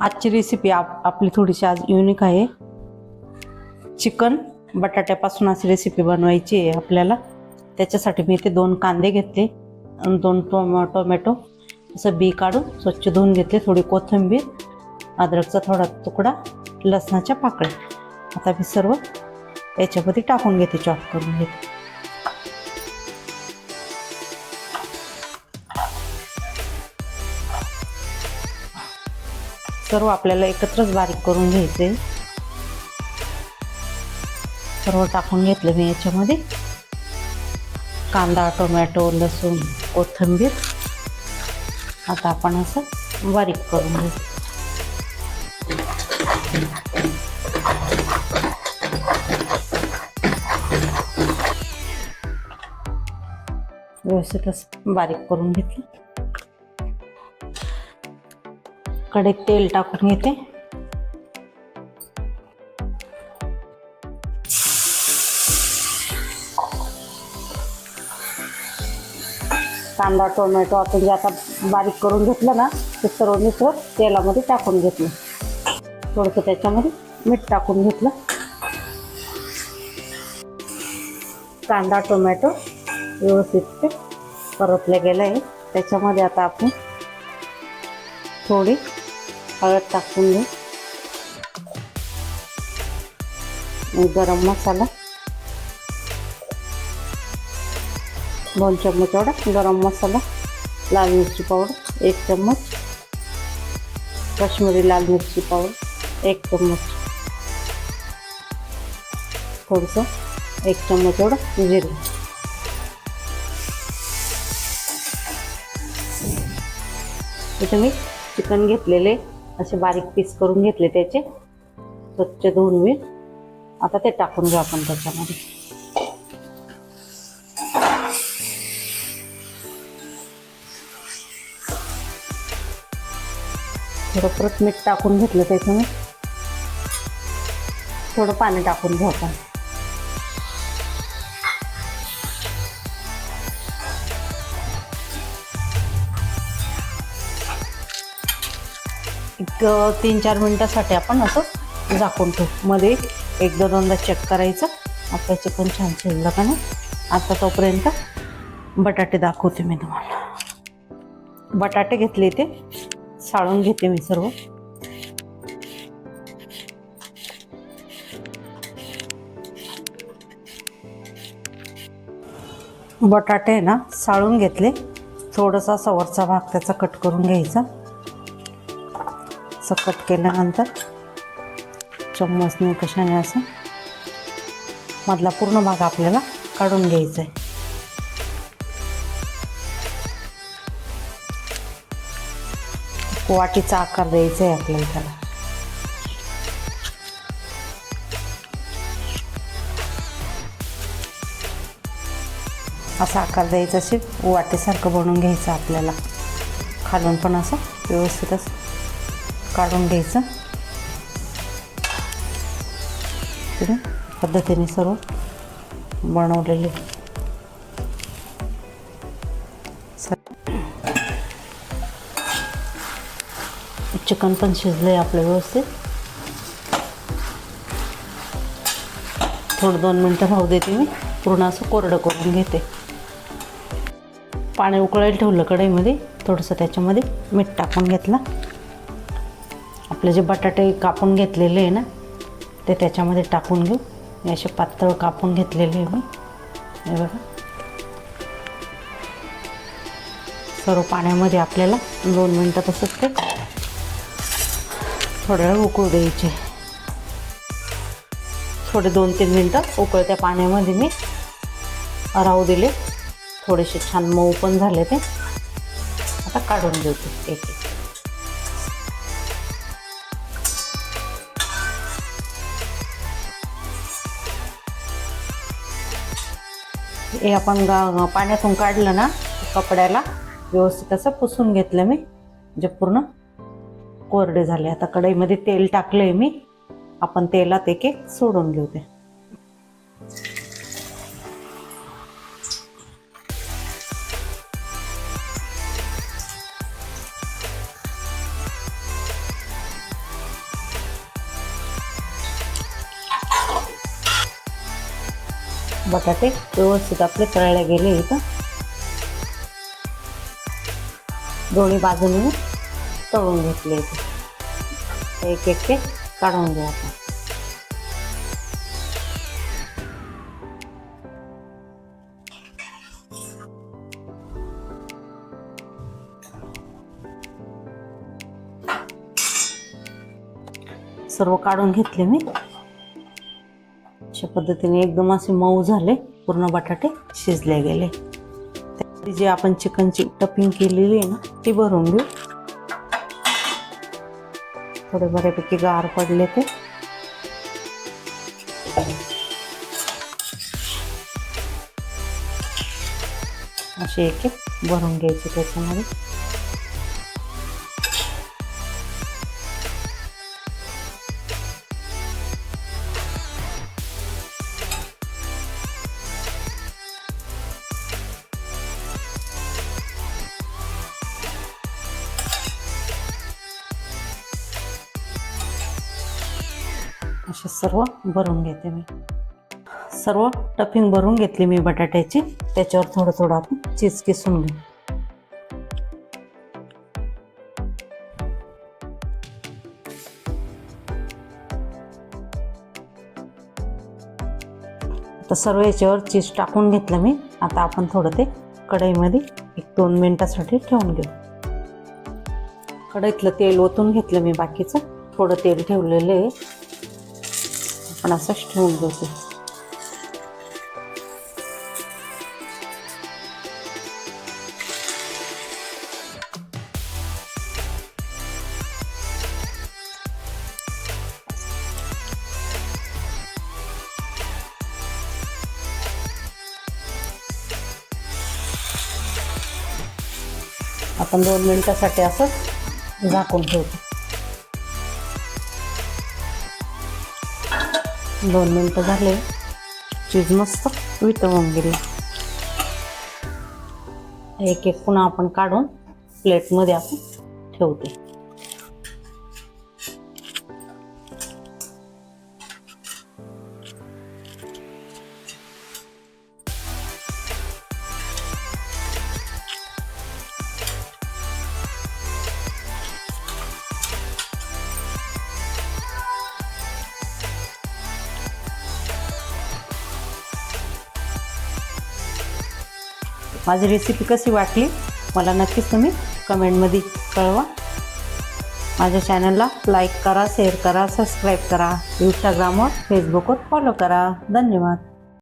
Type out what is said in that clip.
आजची रेसिपी आप आपली थोडीशी आज युनिक आहे. चिकन बटाट्यापासून अशी रेसिपी बनवायची आहे आपल्याला. त्याच्यासाठी मी इथे दोन कांदे घेतले आणि दोन टोम टोमॅटो असं बी काढून स्वच्छ धुवून घेतले. थोडी कोथिंबीर अद्रकचा थोडा तुकडा लसणाच्या पाकळ्या. आता मी सर्व याच्यामध्ये टाकून घेते चॉप करून घेते. सर्व आपल्याला एकत्रच बारीक करून घ्यायचे. सर्व टाकून घेतलं मी याच्यामध्ये. कांदा टोमॅटो लसूण कोथिंबीर. आता आपण असं बारीक करून घेऊ. व्यवस्थित असं बारीक करून घेतलं. कढईत तेल टाकून घेते. कांदा टोमॅटो आपण जे आता बारीक करून घेतलं ना ते सर्व मिसळ तेलामध्ये टाकून घेतलं. थोडंसं त्याच्यामध्ये मीठ टाकून घेतलं. कांदा टोमॅटो व्यवस्थित ते परतलं गेलं आहे. त्याच्यामध्ये आता आपण थोडी हळद टाकून घेऊ गरम मसाला. दोन चम्मच एवढा गरम मसाला. लाल मिरची पावडर एक चम्मच. काश्मीरी लाल मिरची पावडर एक चम्मच. थोडंसं एक चम्मच एवढं जिरे. इथं मी चिकन घेतलेले असे बारीक पीस करून घेतले त्याचे. स्वच्छ धुवून मी आता ते टाकून घेऊ आपण त्याच्यामध्ये. थोडं परत मीठ टाकून घेतलं त्याच्यामध्ये. थोडं पाणी टाकून घेऊ एक तीन चार मिनटासाठी आपण असं झाकून ठेवू. मध्ये एकदा दोनदा चेक करायचं. आपलं चिकन छान शिजलं का नाही? आता तोपर्यंत बटाटे दाखवते मी तुम्हाला. बटाटे घेतले ते साळून घेते मी सर्व. बटाटे आहे ना साळून घेतले. थोडासा सवरचा भाग त्याचा कट करून घ्यायचा. असं कट केल्यानंतर चम्मचने कशाने असं. मधला पूर्ण भाग आपल्याला काढून घ्यायचा आहे वाटीचा आकार द्यायचा आहे आपल्याला त्याला. असा आकार द्यायचा असे वाटीसारखं बनवून घ्यायचं आपल्याला. खालून पण असं व्यवस्थित असं. काढून घ्यायचं. पद्धतीने सर्व बनवलेले. चिकन पण शिजलं आहे आपलं व्यवस्थित. थोडं दोन मिनटं राहू देते मी. पूर्ण असं कोरडं करून घेते. पाणी उकळायला ठेवलं कढईमध्ये. थोडंसं त्याच्यामध्ये मीठ टाकून घेतलं. आपले जे बटाटे कापून घेतलेले आहे ना ते त्याच्यामध्ये टाकून घेऊ. हे असे पातळ कापून घेतलेले आहे मी. हे बघा. सर्व पाण्यामध्ये आपल्याला दोन मिनटं तसंच ते थोड्या वेळ उकळू द्यायचे. थोडे दोन तीन मिनटं उकळत्या पाण्यामध्ये मी राहू दिले. थोडेसे छान मऊ पण झाले ते. आता काढून देते एक एक. हे आपण गा- पाण्यातून काढलं ना कपड्याला. व्यवस्थित असं पुसून घेतलं मी. जे पूर्ण कोरडे झाले. आता कढईमध्ये तेल टाकलंय मी. आपण तेलात एक एक सोडून घेऊ ते. बटाटे व्यवस्थित आपले तळले गेले इथं. दोन्ही बाजूने तळून घेतले इथे. एक एक ते काढून घ्या आपण सर्व काढून घेतले मी. अशा पद्धतीने एकदम असे मऊ झाले पूर्ण बटाटे शिजले गेले. त्यामध्ये जे आपण चिकनची टपिंग केलेली आहे ना ती भरून घेऊ. थोडे बऱ्यापैकी गार पडले ते. असे एक एक भरून घ्यायचे त्याच्यामध्ये. असे सर्व भरून घेते मी. सर्व टफिंग भरून घेतली मी बटाट्याची. त्याच्यावर थोडं थोडं आपण चीज किसून घेऊ. आता सर्व याच्यावर चीज टाकून घेतलं मी. आता आपण थोडं ते कढईमध्ये एक दोन मिनिटासाठी ठेवून घेऊ. कढईतलं तेल ओतून घेतलं मी बाकीचं. थोडं तेल ठेवलेलं आहे. आपण असंच ठेवून घेऊ आपण दोन मिनटासाठी असं झाकून ठेवतो. दोन मिनटं झाले. चीज मस्त वितळून गेली. एक एक पुन्हा आपण काढून प्लेटमध्ये आपण ठेवते माझी रेसिपी कशी वाटली मला नक्कीच तुम्ही कमेंटमध्ये कळवा. माझ्या चॅनलला लाईक करा शेअर करा सबस्क्राईब करा. इंस्टाग्रामवर फेसबुकवर फॉलो करा. धन्यवाद.